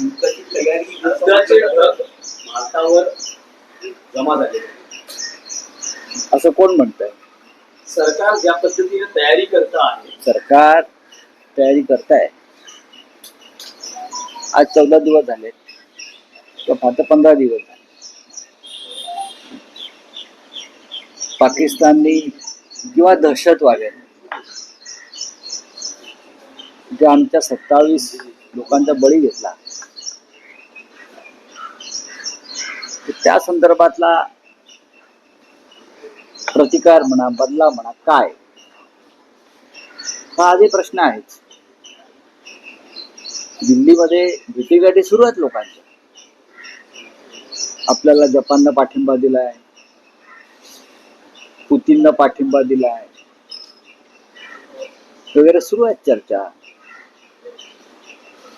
युद्धाची तयारी युद्धाचे भारतावर जमा झाले असं कोण म्हणत सरकार ज्या पद्धतीने तयारी करत आहे सरकार तयारी करताय आज चौदा दिवस झाले फक्त पंधरा दिवस झाले पाकिस्ताननी किंवा दहशतवाद्यांनी जे आमच्या सत्तावीस लोकांचा बळी घेतला त्या संदर्भातला प्रतिकार म्हणा बदला म्हणा काय हा आधी प्रश्न आहे दिल्लीमध्ये भेटीगाठी सुरू आहेत लोकांच्या आपल्याला जपाननं पाठिंबा दिलाय पुतीननं पाठिंबा दिलाय वगैरे सुरू आहेत चर्चा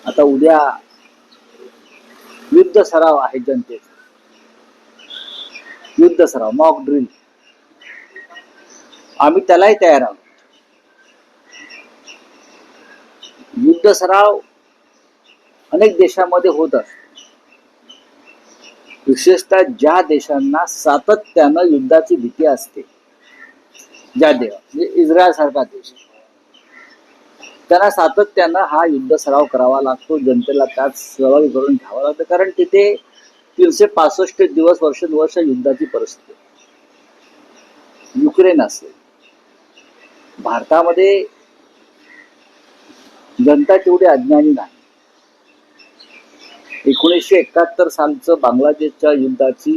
आता उद्या युद्ध सराव आहे जनतेचा युद्ध सराव मॉक ड्रिल आम्ही त्यालाही तयार आहोत युद्ध सराव अनेक देशांमध्ये होत असतो विशेषतः ज्या देशांना सातत्यानं युद्धाची भीती असते ज्या देवा म्हणजे इस्रायल सारखा देश त्यांना सातत्यानं हा युद्ध सराव करावा लागतो जनतेला त्यात सहभागी करून घ्यावा लागतो कारण तिथे तीनशे पासष्ट दिवस वर्ष युद्धाची परिस्थिती युक्रेन असेल भारतामध्ये जनता तेवढी अज्ञानी नाही एकोणीसशे एकाहत्तर सालचं बांगलादेशच्या युद्धाची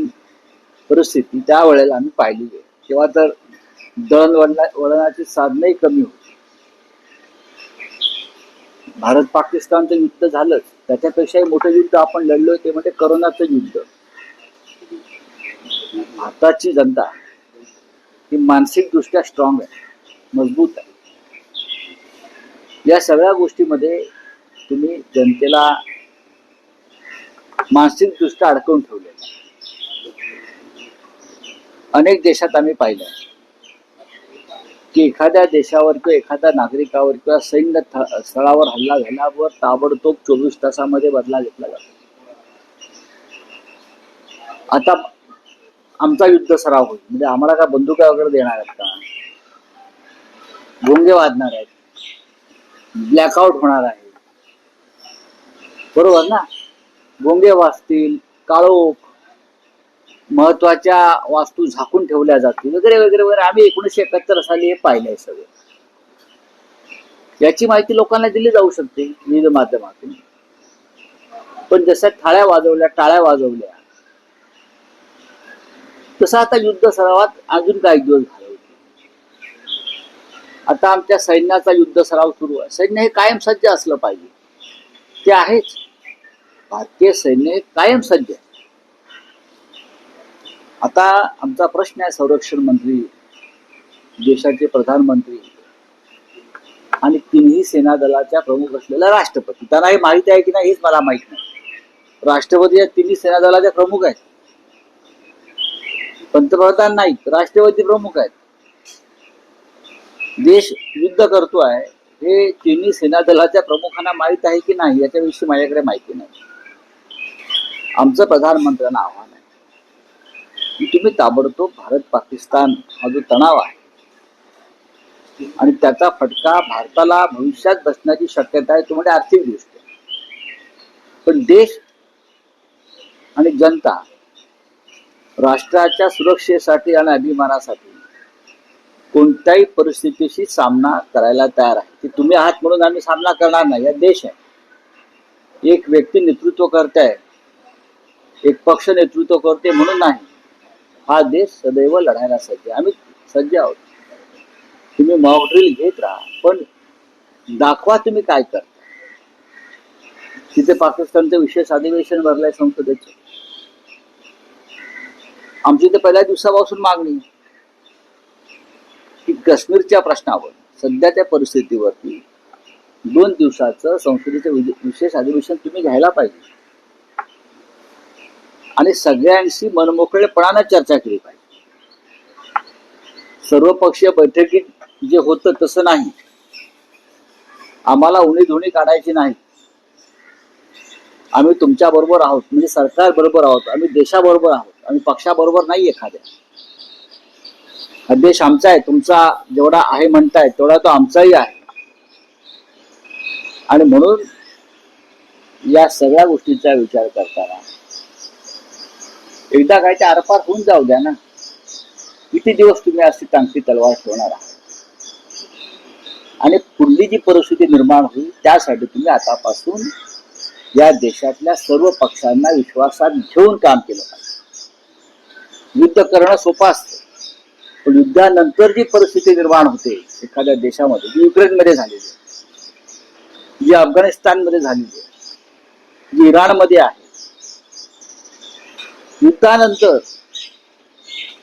परिस्थिती त्यावेळेला आम्ही पाहिली आहे तेव्हा तर दळणवळणा वळणाची साधनही कमी होती भारत पाकिस्तानचं युद्ध झालंच त्याच्यापेक्षाही मोठं युद्ध आपण लढलो ते म्हणजे करोनाचं युद्ध भारताची जनता ही मानसिकदृष्ट्या स्ट्रॉंग आहे मजबूत आहे या सगळ्या गोष्टीमध्ये तुम्ही जनतेला मानसिकदृष्ट्या अडकवून ठेवले अनेक देशात आम्ही पाहिलं की एखाद्या देशावर किंवा एखाद्या नागरिकावर किंवा सैन्य स्थळावर हल्ला झाल्यावर ताबडतोब चोवीस तासामध्ये बदला घेतला जातो आता आमचा युद्ध सराव होईल म्हणजे आम्हाला का बंदुका वगैरे देणार आहेत का गोंगे वाजणार आहेत ब्लॅकआउट होणार आहे बरोबर ना गोंगे वाजतील काळोख महत्वाच्या वास्तू झाकून ठेवल्या जातील वगैरे वगैरे वगैरे आम्ही एकोणीसशे एकाहत्तर साली हे पाहिलंय सगळं याची माहिती लोकांना दिली जाऊ शकते विविध माध्यमातून पण जशा थाळ्या वाजवल्या टाळ्या वाजवल्या तसं आता युद्ध सरावात अजून काही दिवस झाले आता आमच्या सैन्याचा युद्ध सराव सुरू आहे सैन्य हे कायम सज्ज असलं पाहिजे ते आहेच भारतीय सैन्य कायम सज्ज आहे आता आमचा प्रश्न आहे संरक्षण मंत्री देशाचे प्रधानमंत्री आणि तिन्ही सेना दलाच्या प्रमुख असलेला राष्ट्रपती त्यांना हे माहिती आहे की नाही हेच मला माहीत नाही राष्ट्रपती या तिन्ही सेना दलाच्या प्रमुख आहेत पंतप्रधान नाही राष्ट्रपती प्रमुख आहेत देश युद्ध करतो आहे हे तिन्ही सेना दलाच्या प्रमुखांना माहीत आहे की नाही याच्याविषयी माझ्याकडे माहिती नाही आमचं प्रधानमंत्र्यांना आव्हान आहे की तुम्ही ताबडतोब भारत पाकिस्तान हा जो तणाव आहे आणि त्याचा फटका भारताला भविष्यात बसण्याची शक्यता आहे तुम्हाला म्हणजे आर्थिक दृष्ट्या पण देश आणि जनता राष्ट्राच्या सुरक्षेसाठी आणि अभिमानासाठी कोणत्याही परिस्थितीशी सामना करायला तयार आहे की तुम्ही आहात म्हणून आम्ही सामना करणार नाही या देश आहे एक व्यक्ती नेतृत्व करताय एक पक्ष नेतृत्व करते म्हणून नाही हा देश सदैव लढायला सज्ज आम्ही सज्ज आहोत तुम्ही मॉड्रिल घेत राहा पण दाखवा तुम्ही काय करता तिथे पाकिस्तानचं विशेष अधिवेशन भरलंय संसदेचं आमची तर पहिल्या दिवसापासून मागणी की काश्मीरच्या प्रश्नावर सध्याच्या परिस्थितीवरती दोन दिवसाचं संसदेचं विशेष अधिवेशन तुम्ही घ्यायला पाहिजे आणि सगळ्यांशी मनमोकळेपणानं चर्चा केली पाहिजे सर्वपक्षीय बैठकीत जे होतं तसं नाही आम्हाला उणी धुणी काढायची नाही आम्ही तुमच्या बरोबर आहोत म्हणजे सरकार बरोबर आहोत आम्ही देशाबरोबर आहोत आम्ही पक्षाबरोबर नाही एखाद्या हा देश आमचा आहे तुमचा जेवढा आहे म्हणताय तेवढा तो आमचाही आहे आणि म्हणून या सगळ्या गोष्टींचा विचार करताना एकदा काय आरपार होऊन जाऊ द्या ना किती दिवस तुम्ही अशी चांगली तलवार ठेवणार आहात आणि पुढली जी परिस्थिती निर्माण होईल त्यासाठी तुम्ही आतापासून या देशातल्या सर्व पक्षांना विश्वासात घेऊन काम केलं पाहिजे युद्ध करणं सोपं असतं पण युद्धानंतर जी परिस्थिती निर्माण होते एखाद्या देशामध्ये जी युक्रेनमध्ये झालेली आहे जी अफगाणिस्तानमध्ये झालेली आहे जी इराणमध्ये आहे युद्धानंतर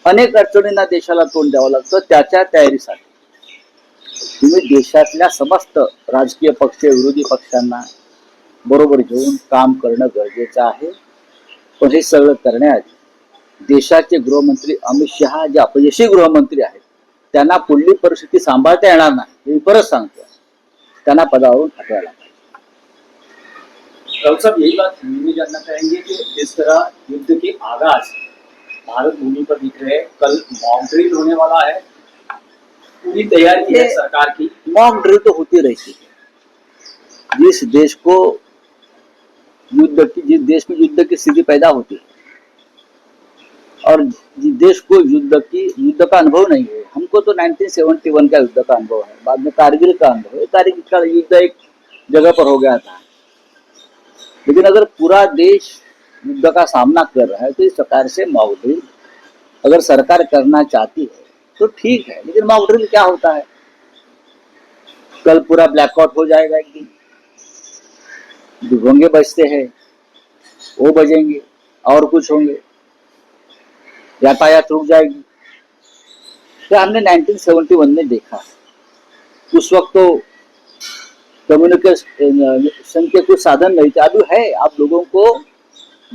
अनेक अडचणींना देशाला तोंड द्यावं लागतं त्याच्या तयारीसाठी तुम्ही देशातल्या समस्त राजकीय पक्ष विरोधी पक्षांना बरोबर घेऊन काम करणं गरजेचं आहे पण हे सगळं करण्याआधी देशाचे गृहमंत्री अमित शहा जे अपयशी गृहमंत्री आहेत त्यांना पुढली परिस्थिती सांभाळता येणार नाही हे परत सांगतो त्यांना पदावरून हटवायला डॉक्टर साहब यही बात हिंदी में जानना चाहेंगे कि जिस तरह युद्ध के आगाज भारत भूमि पर दिख रहे कल मॉक ड्रिल होने वाला है पूरी तैयारी है सरकार की मॉक ड्रिल तो होती रहती है जिस देश को युद्ध की जिस देश में युद्ध की स्थिति पैदा होती है और जिस देश को युद्ध की युद्ध का अनुभव नहीं है हमको तो 1971 का युद्ध का अनुभव है बाद में कारगिल का अनुभव है कारगिल का युद्ध एक जगह पर हो गया था लेकिन अगर पूरा देश युद्ध का सामना कर रहा है तो इस प्रकार से मॉकड्रिल अगर सरकार करना चाहती है तो ठीक है लेकिन मॉकड्रिल क्या होता है कल पूरा ब्लैकआउट हो जाएगा एक दिन बजते हैं वो बजेंगे और कुछ होंगे यातायात रुक जाएगी तो हमने 1971 में देखा उस वक्त तो कम्युनिकेशन के कुछ साधन नहीं थे अभी है आप लोगों को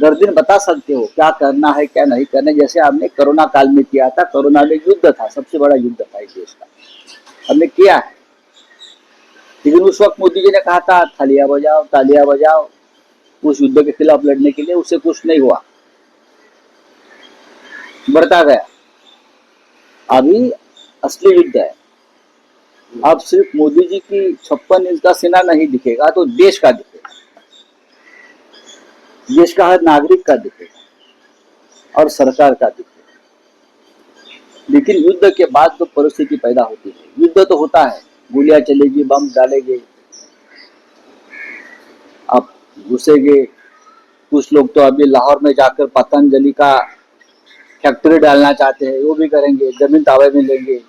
दर दिन बता सकते हो क्या करना है क्या नहीं करना है जैसे आपने कोरोना काल में किया था कोरोना में युद्ध था सबसे बड़ा युद्ध था इस देश का हमने किया है लेकिन उस वक्त मोदी जी ने कहा था थालिया बजाओ तालिया बजाओ उस युद्ध के खिलाफ लड़ने के लिए उससे कुछ नहीं हुआ बढ़ता गया अभी असली युद्ध है अब सिर्फ मोदी जी की छप्पन इंच का सेना नहीं दिखेगा तो देश का दिखेगा देश का हर नागरिक का दिखेगा और सरकार का दिखेगा लेकिन युद्ध के बाद तो परिस्थिति पैदा होती है युद्ध तो होता है गोलियां चलेगी बम डालेंगे अब घुसेगे कुछ लोग तो अभी लाहौर में जाकर पतंजलि का फैक्ट्री डालना चाहते हैं वो भी करेंगे जमीन दावे में लेंगे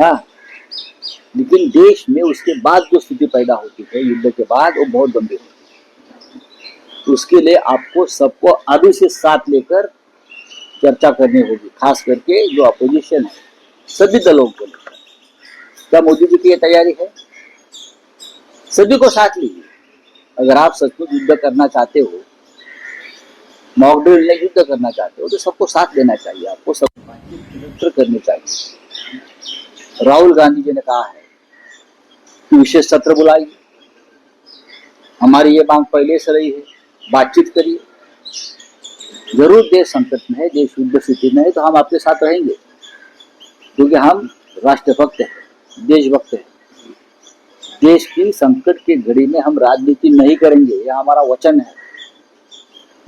हाँ लेकिन देश में उसके बाद जो स्थिति पैदा होती है युद्ध के बाद वो बहुत गंभीर होती है तो उसके लिए आपको सबको अभी से साथ लेकर चर्चा करनी होगी खास करके जो अपोजिशन है सभी दलों को क्या मोदी जी की यह तैयारी है सभी को साथ लीजिए अगर आप सचमुच युद्ध करना चाहते हो मॉकड्रिल युद्ध करना चाहते हो तो सबको साथ देना चाहिए आपको सब बातचीत करनी चाहिए राहुल गांधी जी ने कहा है विशेष सत्र बुलाइए हमारी ये मांग पहले से रही है बातचीत करिए जरूर देश संकट में है देश युद्ध स्थिति में है तो हम आपके साथ रहेंगे क्योंकि हम राष्ट्रभक्त हैं देशभक्त हैं देश की संकट की घड़ी में हम राजनीति नहीं करेंगे यह हमारा वचन है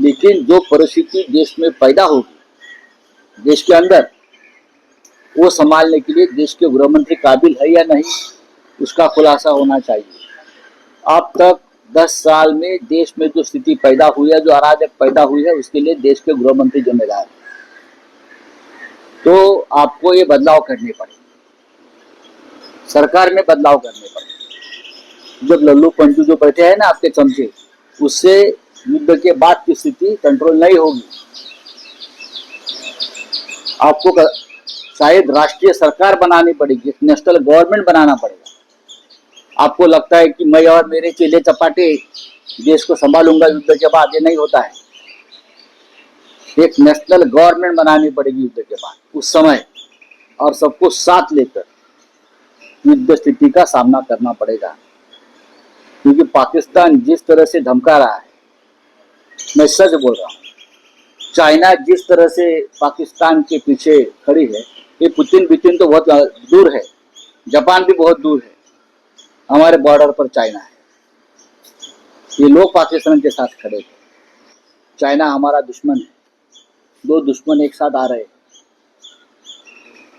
लेकिन जो परिस्थिति देश में पैदा होगी देश के अंदर वो संभालने के लिए देश के गृह मंत्री काबिल है या नहीं उसका खुलासा होना चाहिए अब तक 10 साल में देश में जो स्थिति पैदा हुई है जो अराजक पैदा हुई है उसके लिए देश के गृह मंत्री जिम्मेदार तो आपको ये बदलाव करने पड़े सरकार में बदलाव करने पड़े जब लल्लू पंचू जो बैठे हैं ना आपके चमचे उससे युद्ध के बाद की स्थिति कंट्रोल नहीं होगी आपको शायद राष्ट्रीय सरकार बनानी पड़ेगी नेशनल गवर्नमेंट बनाना पड़ेगा आपको लगता है कि मैं और मेरे चेले चपाटे देश को संभालूंगा युद्ध के बाद ये नहीं होता है एक नेशनल गवर्नमेंट बनानी पड़ेगी युद्ध के बाद उस समय और सबको साथ लेकर युद्ध स्थिति का सामना करना पड़ेगा क्योंकि पाकिस्तान जिस तरह से धमका रहा है मैं सच बोल रहा हूँ चाइना जिस तरह से पाकिस्तान के पीछे खड़ी है ये पुतिन बितिन तो बहुत दूर है जापान भी बहुत दूर है हमारे बॉर्डर पर चाइना है ये लोग पाकिस्तान के साथ खड़े थे चाइना हमारा दुश्मन है दो दुश्मन एक साथ आ रहे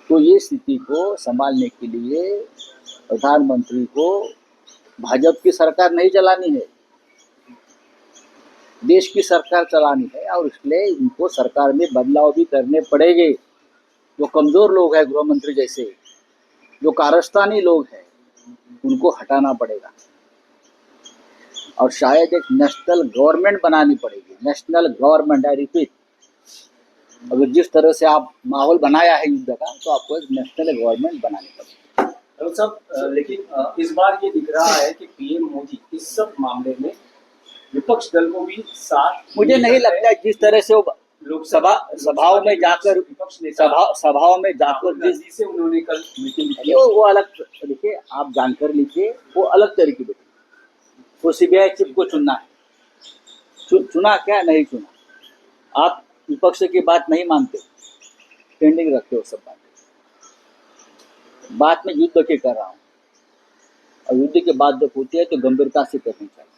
तो ये स्थिति को संभालने के लिए प्रधानमंत्री को भाजपा की सरकार नहीं चलानी है देश की सरकार चलानी है और इसलिए इनको सरकार में बदलाव भी करने पड़ेंगे जो कमज़ोर लोग हैं गृह मंत्री जैसे जो कारस्तानी लोग हैं उनको हटाना पड़ेगा और शायद एक नेशनल गवर्नमेंट बनानी पड़ेगी नेशनल गवर्नमेंट आई रिपीट अगर जिस तरह से आप माहौल बनाया है युद्ध का तो आपको एक नेशनल गवर्नमेंट बनानी पड़ेगी साहब लेकिन इस बार ये दिख रहा है कि पीएम मोदी इस सब मामले में विपक्ष दल को भी साथ मुझे नहीं लगता जिस तरह से वो लोकसभा सभाओं में जाकर सभा सभाओं में जाकर जिसे उन्होंने कल मीटिंग वो अलग देखिए आप जानकर लीजिए वो अलग तरीके देखिए वो सीबीआई चीफ को चुनना है चु, चुना क्या नहीं चुना आप विपक्ष की बात नहीं मानते पेंडिंग रखते हो सब बातें बात में युद्ध के कर रहा हूँ और युद्ध के बाद जब होती है तो गंभीरता से करनी चाहिए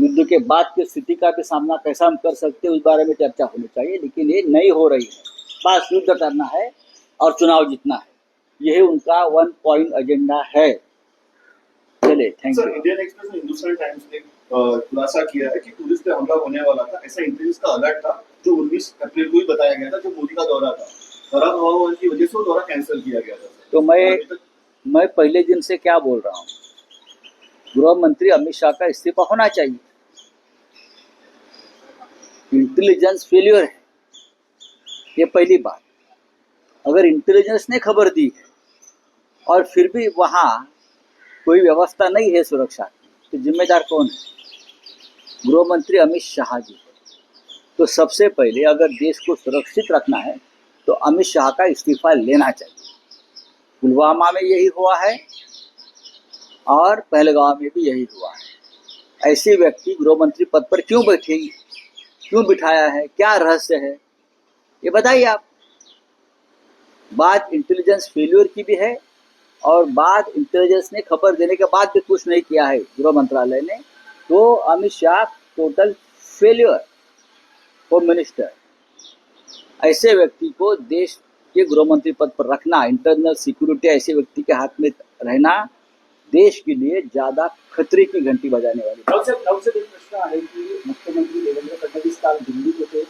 युद्ध के बाद की स्थिति का भी सामना कैसा हम कर सकते हैं उस बारे में चर्चा होनी चाहिए लेकिन ये नहीं हो रही है बस युद्ध करना है और चुनाव जीतना है यही उनका वन पॉइंट एजेंडा है चले थैंक यू इंडियन एक्सप्रेस ने हिंदुस्तान टाइम्स ने खुलासा किया है कि टूरिस्ट पे हमला होने वाला था ऐसा इंटेलिजेंस का अलर्ट था जो उन्नीस अप्रैल को ही बताया गया था जो मोदी का दौरा था खराब हवा की वजह से दौरा कैंसिल किया गया था तो मैं मैं पहले दिन से क्या बोल रहा हूँ गृह मंत्री अमित शाह का इस्तीफा होना चाहिए इंटेलिजेंस फेलियर है ये पहली बात अगर इंटेलिजेंस ने खबर दी है और फिर भी वहाँ कोई व्यवस्था नहीं है सुरक्षा की तो जिम्मेदार कौन है गृह मंत्री अमित शाह जी तो सबसे पहले अगर देश को सुरक्षित रखना है तो अमित शाह का इस्तीफा लेना चाहिए पुलवामा में यही हुआ है और पहलगाम में भी यही हुआ है ऐसे व्यक्ति गृह मंत्री पद पर क्यों बैठेगी क्यों बिठाया है क्या रहस्य है ये बताइए आप बात इंटेलिजेंस फेल्यूर की भी है और बात इंटेलिजेंस ने खबर देने के बाद भी कुछ नहीं किया है गृह मंत्रालय ने तो Amit Shah total failure home minister ऐसे व्यक्ति को देश के गृह मंत्री पद पर रखना इंटरनल सिक्योरिटी ऐसे व्यक्ति के हाथ में रहना देश के लिए ज्यादा खतरे की घंटी बजाने वाली प्रश्न आहे की मुख्यमंत्री देवेंद्र फडणवीस काल होते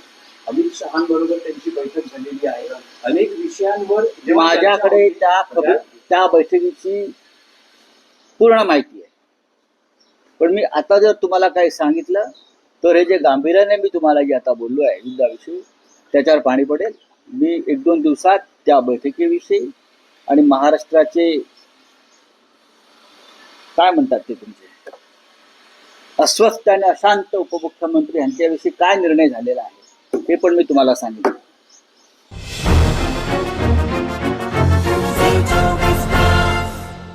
अमित शहांबरोबर त्यांची बैठक झालेली आहे अनेक विषयांवर म्हणजे माझ्याकडे त्या त्या बैठकीची पूर्ण माहिती आहे पण मी आता जर तुम्हाला काही सांगितलं तर हे जे गांभीर्याने मी तुम्हाला जे आता बोललो आहे युद्धाविषयी त्याच्यावर पाणी पडेल मी एक दोन दिवसात त्या बैठकीविषयी आणि महाराष्ट्राचे काय म्हणतात ते तुमचे अस्वस्थ आणि अशांत उपमुख्यमंत्री यांच्याविषयी काय निर्णय झालेला आहे हे पण मी तुम्हाला सांगितलं